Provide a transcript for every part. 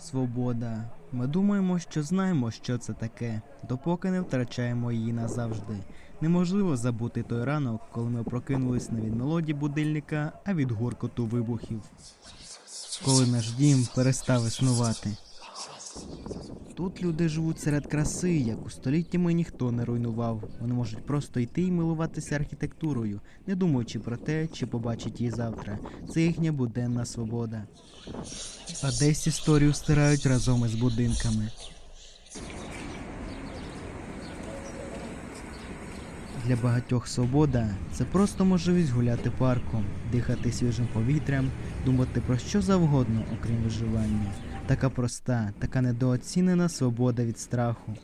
Свобода. Ми думаємо, що знаємо, що це таке, допоки не втрачаємо її назавжди. Неможливо забути той ранок, коли ми прокинулись не від мелодії будильника, а від гуркоту вибухів. Коли наш дім перестав існувати. Тут люди живуть серед краси, яку століттями ніхто не руйнував. Вони можуть просто йти і милуватися архітектурою, не думаючи про те, чи побачать її завтра. Це їхня буденна свобода. А десь історію стирають разом із будинками. Для багатьох свобода це просто можливість гуляти парком, дихати свіжим повітрям, думати про що завгодно, окрім виживання. Така проста, така недооцінена свобода від страху.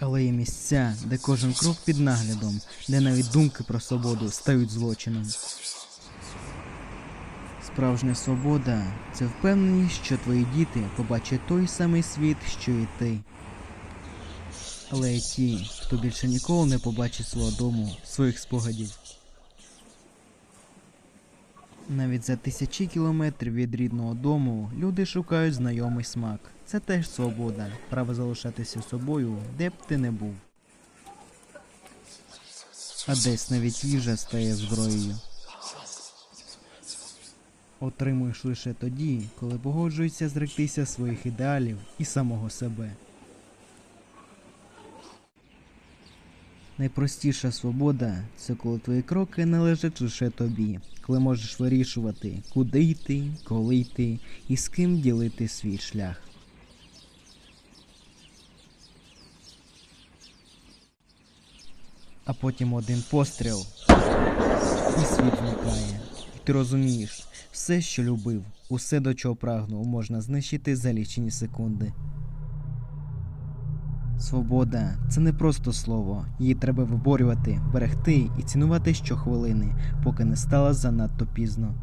Але є місця, де кожен крок під наглядом, де навіть думки про свободу стають злочином. Справжня свобода це впевненість, що твої діти побачать той самий світ, що і ти. Але є ті, хто більше ніколи не побачить свого дому, своїх спогадів. Навіть за тисячі кілометрів від рідного дому люди шукають знайомий смак. Це теж свобода, право залишатися собою, де б ти не був. А десь навіть їжа стає зброєю. Отримуєш лише тоді, коли погоджуєшся зректися своїх ідеалів і самого себе. Найпростіша свобода це коли твої кроки належать лише тобі, коли можеш вирішувати, куди йти, коли йти і з ким ділити свій шлях. А потім один постріл, і світ зникає. І ти розумієш, все, що любив, усе до чого прагнув, можна знищити за лічені секунди. Свобода це не просто слово. Її треба виборювати, берегти і цінувати щохвилини, поки не стало занадто пізно.